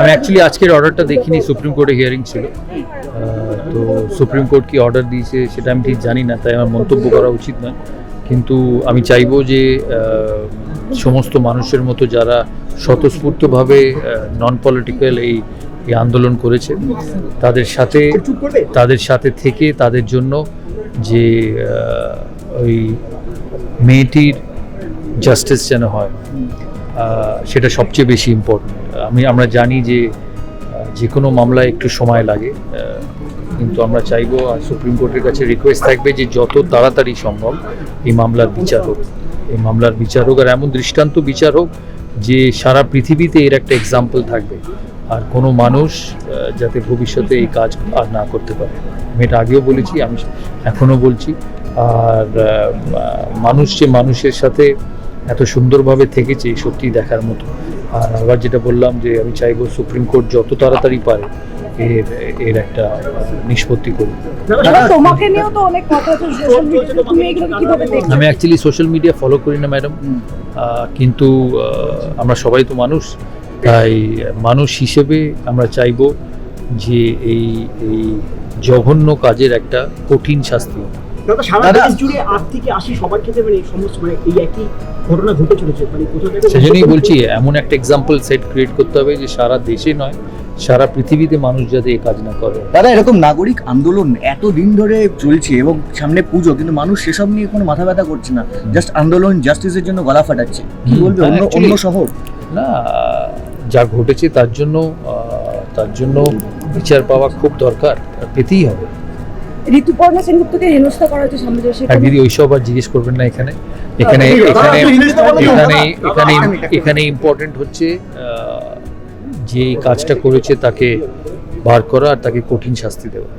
আমি অ্যাকচুয়ালি আজকের অর্ডারটা দেখিনি সুপ্রিম কোর্টে হিয়ারিং ছিল। তো সুপ্রিম কোর্ট কি অর্ডার দিয়েছে সেটা আমি ঠিক জানি না, তাই আমার মন্তব্য করা উচিত নয়। কিন্তু আমি চাইব যে সমস্ত মানুষের মতো যারা স্বতঃস্ফূর্তভাবে নন পলিটিক্যাল এই এই আন্দোলন করেছে, তাদের সাথে তাদের সাথে থেকে তাদের জন্য যে ওই মেয়েটির জাস্টিস যেন হয়। সেটা সবচেয়ে বেশি ইম্পর্টেন্ট আমি, আমরা জানি যে যে কোনো মামলায় একটু সময় লাগে কিন্তু আমরা চাইব, আর সুপ্রিম কোর্টের কাছে রিকোয়েস্ট থাকবে যে যত তাড়াতাড়ি সম্ভব এই মামলার বিচার হোক। এই মামলার বিচার হোক, আর এমন দৃষ্টান্ত বিচার হোক যে সারা পৃথিবীতে এর একটা এক্সাম্পল থাকবে। আর কোনো মানুষ যাতে ভবিষ্যতে এই কাজ আর না করতে পারে। আমি এটা আগেও বলেছি, আমি এখনও বলছি। আর মানুষ যে মানুষের সাথে এত সুন্দরভাবে থেকেছে সত্যি দেখার মতো। আর আবার যেটা বললাম যে আমি চাইব সুপ্রিম কোর্ট যত তাড়াতাড়ি পারে এর এর একটা নিষ্পত্তি দেখছ? আমি অ্যাকচুয়ালি সোশ্যাল মিডিয়া ফলো করি না ম্যাডাম কিন্তু আমরা সবাই তো মানুষ। তাই মানুষ হিসেবে আমরা চাইব যে এই এই জঘন্য কাজের একটা কঠিন শাস্তি। হোক। সারা দেশ জুড়ে আট থেকে আশি সবার ক্ষেত্রে মানে এই সমস্ত মানে এই একই ঘটনা ঘটে চলেছে মানে কোথাও থেকে সেজন্যই বলছি এমন একটা এক্সাম্পল সেট ক্রিয়েট করতে হবে যে সারা দেশে নয় সারা পৃথিবীতে মানুষ যাতে এই কাজ না করে। দাদা এরকম নাগরিক আন্দোলন এত দিন ধরে চলছে এবং সামনে পুজো কিন্তু মানুষ সেসব নিয়ে কোনো মাথা ব্যথা করছে না। জাস্ট আন্দোলন জাস্টিসের জন্য গলা ফাটাচ্ছে। কি বলবে অন্য অন্য শহর? না যা ঘটেছে তার জন্য আহ, তার জন্য বিচার পাওয়া খুব দরকার পেতেই হবে। ঋতুপর্ণা সেনগুপ্তকে হেনস্থা করা হয়েছে সামনে দিদি ওইসব আর জিজ্ঞেস করবেন না এখানে এখানে এখানে আপনি জিনিসটা বলেন না। এখানে এখানে এখানে ইম্পর্টেন্ট হচ্ছে আহ, যে কাজটা করেছে তাকে বার করা আর তাকে কঠিন শাস্তি দেওয়া